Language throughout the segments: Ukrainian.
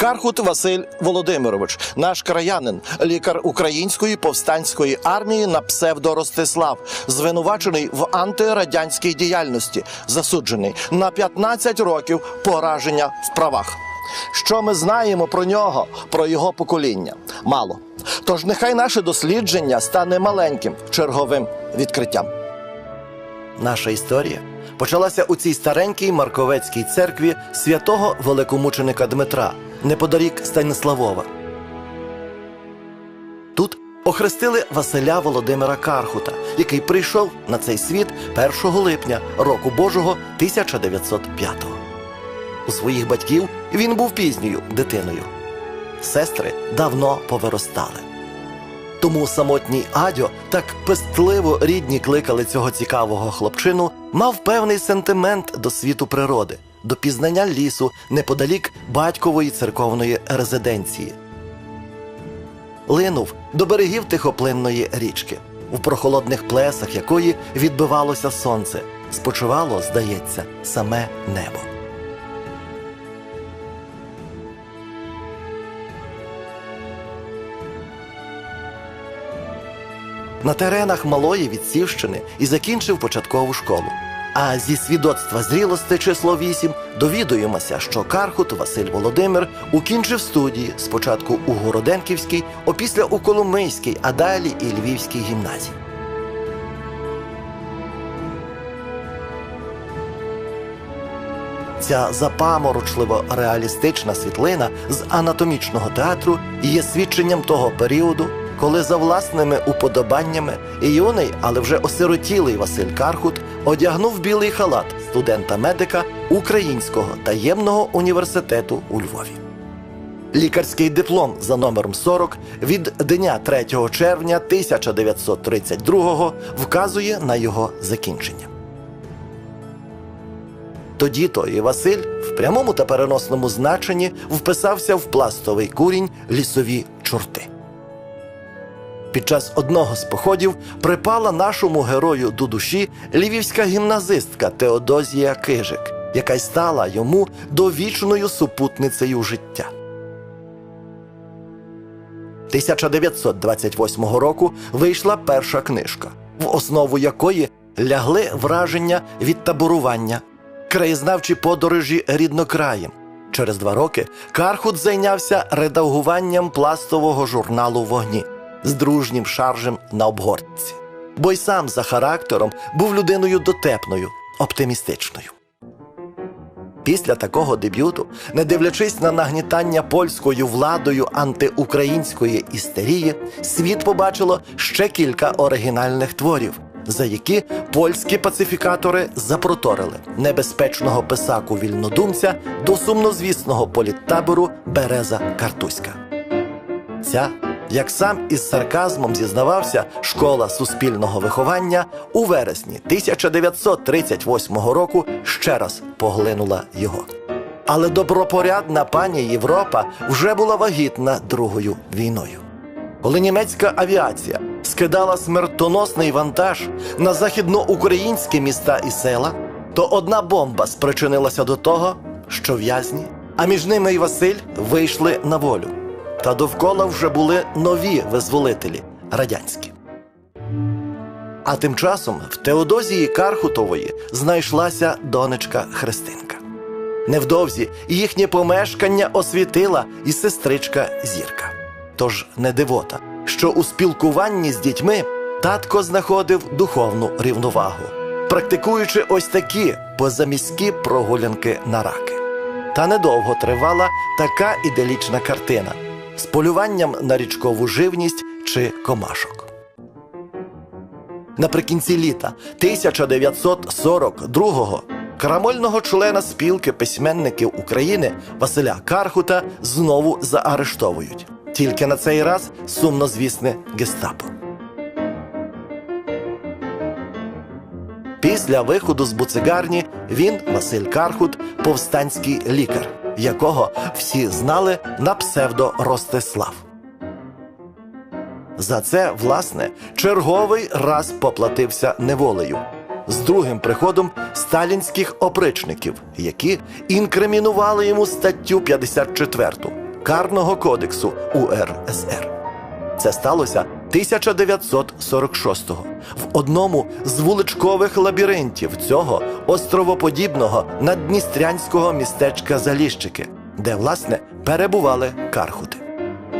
Кархут Василь Володимирович, наш краянин, лікар української повстанської армії на псевдо Ростислав, звинувачений в антирадянській діяльності, засуджений на 15 років пораження в правах. Що ми знаємо про нього, про його покоління? Мало. Тож нехай наше дослідження стане маленьким черговим відкриттям. Наша історія почалася у цій старенькій Марковецькій церкві святого великомученика Дмитра неподалік Станіславова. Тут охрестили Василя Володимира Кархута, який прийшов на цей світ 1 липня року Божого 1905-го. У своїх батьків він був пізньою дитиною. Сестри давно повиростали. Тому самотній Адьо, так пестливо рідні кликали цього цікавого хлопчину, мав певний сентимент до світу природи, до пізнання лісу неподалік батькової церковної резиденції. Линув до берегів тихоплинної річки, в прохолодних плесах якої відбивалося сонце, спочивало, здається, саме небо. Теренах малої Відсівщини і закінчив початкову школу. А зі свідоцтва зрілости число 8 довідуємося, що Кархут Василь Володимир укінчив студії спочатку у Городенківській, опісля у Коломийській, а далі і Львівській гімназії. Ця запаморочливо реалістична світлина з анатомічного театру є свідченням того періоду, коли за власними уподобаннями і юний, але вже осиротілий Василь Кархут одягнув білий халат студента-медика Українського таємного університету у Львові. Лікарський диплом за номером 40 від дня 3 червня 1932 вказує на його закінчення. Тоді то і Василь в прямому та переносному значенні вписався в пластовий курінь лісові чорти. Під час одного з походів припала нашому герою до душі львівська гімназистка Теодозія Кижик, яка й стала йому довічною супутницею життя. 1928 року вийшла перша книжка, в основу якої лягли враження від таборування, краєзнавчі подорожі ріднокраєм. Через два роки Кархут зайнявся редагуванням пластового журналу Вогні з дружнім шаржем на обгортці. Бо й сам за характером був людиною дотепною, оптимістичною. Після такого дебюту, не дивлячись на нагнітання польською владою антиукраїнської істерії, світ побачило ще кілька оригінальних творів, за які польські пацифікатори запроторили небезпечного писаку вільнодумця до сумнозвісного політтабору Береза Картузька. Ця як сам із сарказмом зізнавався школа суспільного виховання у вересні 1938 року ще раз поглинула його. Але добропорядна пані Європа вже була вагітна Другою війною. Коли німецька авіація скидала смертоносний вантаж на західноукраїнські міста і села, то одна бомба спричинилася до того, що в'язні, а між ними і Василь вийшли на волю. Та довкола вже були нові визволителі радянські. А тим часом в Теодозії Кархутової знайшлася донечка Христинка. Невдовзі їхнє помешкання освітила і сестричка Зірка. Тож не дивота, що у спілкуванні з дітьми татко знаходив духовну рівновагу, практикуючи ось такі позаміські прогулянки на раки. Та недовго тривала така іделічна картина з полюванням на річкову живність чи комашок. Наприкінці літа 1942-го крамольного члена спілки письменників України Василя Кархута знову заарештовують. Тільки на цей раз сумнозвісне гестапо. Після виходу з буцигарні він, Василь Кархут, повстанський лікар, якого всі знали на псевдо Ростислав. За це, власне, черговий раз поплатився неволею з другим приходом сталінських опричників, які інкримінували йому статтю 54 Карного кодексу УРСР. Це сталося 1946-го в одному з вуличкових лабіринтів цього островоподібного наддністрянського містечка Заліщики, де, власне, перебували кархути.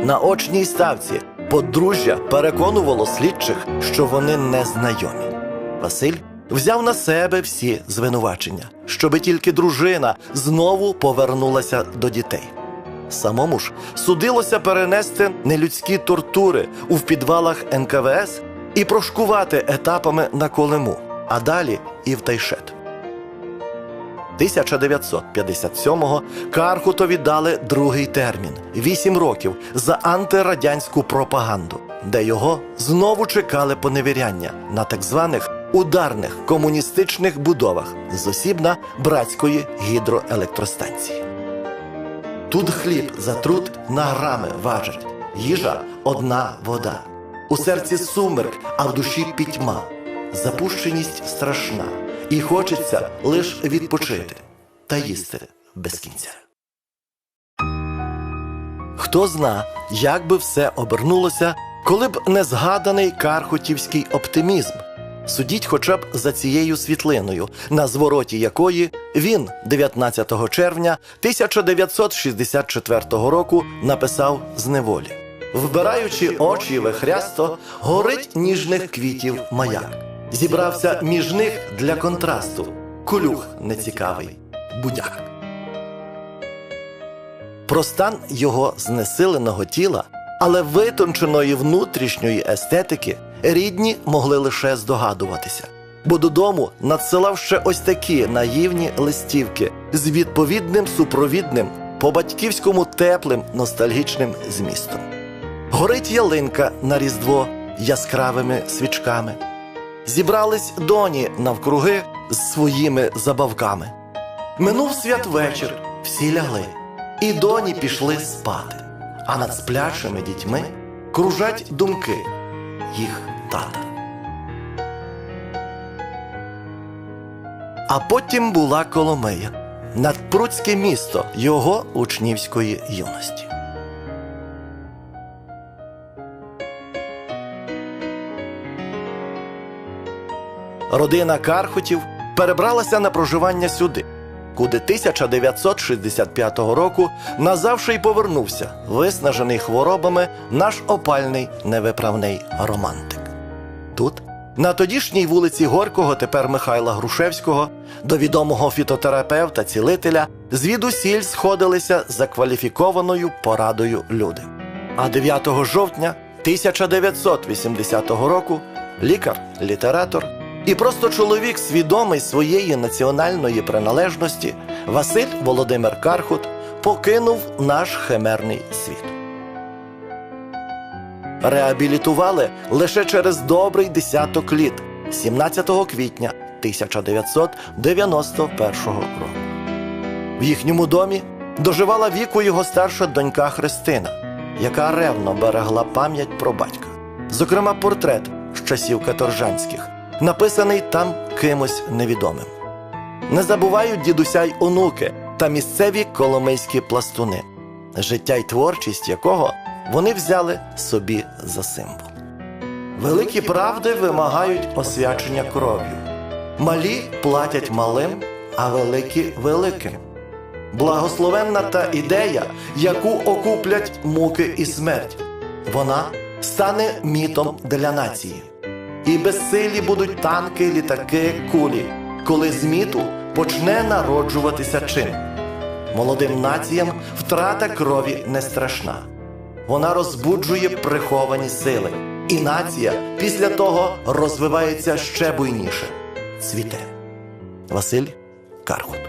На очній ставці подружжя переконувало слідчих, що вони не знайомі. Василь взяв на себе всі звинувачення, щоби тільки дружина знову повернулася до дітей. Самому ж судилося перенести нелюдські тортури у підвалах НКВС і прошкувати етапами на Колиму, а далі і в Тайшет. 1957-го Кархутові дали другий термін вісім років за антирадянську пропаганду, де його знову чекали поневіряння на так званих ударних комуністичних будовах з осібна братської гідроелектростанції. Тут хліб за труд на грами важить, їжа одна вода. У серці сумерк, а в душі пітьма, запущеність страшна, і хочеться лиш відпочити та їсти без кінця. Хто зна, як би все обернулося, коли б не згаданий кархутівський оптимізм. Судіть хоча б за цією світлиною, на звороті якої він 19 червня 1964 року написав з неволі. Вбираючи очі вихрясто, горить ніжних квітів маяк. Зібрався між них для контрасту. Кулюх нецікавий, будяк. Про стан його знесиленого тіла, але витонченої внутрішньої естетики рідні могли лише здогадуватися. Бо додому надсилав ще ось такі наївні листівки з відповідним супровідним, по батьківському теплим ностальгічним змістом. Горить ялинка на різдво яскравими свічками. Зібрались доні навкруги з своїми забавками. Минув святвечір, всі лягли, і доні пішли спати, а над сплячими дітьми кружать думки їх тата. А потім була Коломия, надпруцьке місто його учнівської юності. Родина Кархутів перебралася на проживання сюди, куди 1965 року назавше й повернувся, виснажений хворобами наш опальний невиправний романтик. На тодішній вулиці Горького, тепер Михайла Грушевського, до відомого фітотерапевта, цілителя, звідусіль сходилися за кваліфікованою порадою люди. А 9 жовтня 1980 року лікар, літератор і просто чоловік, свідомий своєї національної приналежності, Василь Володимир Кархут покинув наш химерний світ. Реабілітували лише через добрий десяток літ 17 квітня 1991 року. В їхньому домі доживала віку його старша донька Христина, яка ревно берегла пам'ять про батька, зокрема, портрет з часів каторжанських, написаний там кимось невідомим. Не забувають дідуся й онуки та місцеві коломийські пластуни, життя й творчість якого вони взяли собі за символ. Великі правди вимагають освячення кров'ю. Малі платять малим, а великі великим. Благословенна та ідея, яку окуплять муки і смерть. Вона стане мітом для нації. І безсилі будуть танки, літаки, кулі, коли з міту почне народжуватися чин. Молодим націям втрата крові не страшна. Вона розбуджує приховані сили, і нація після того розвивається ще буйніше. Цвіте. Василь Кархут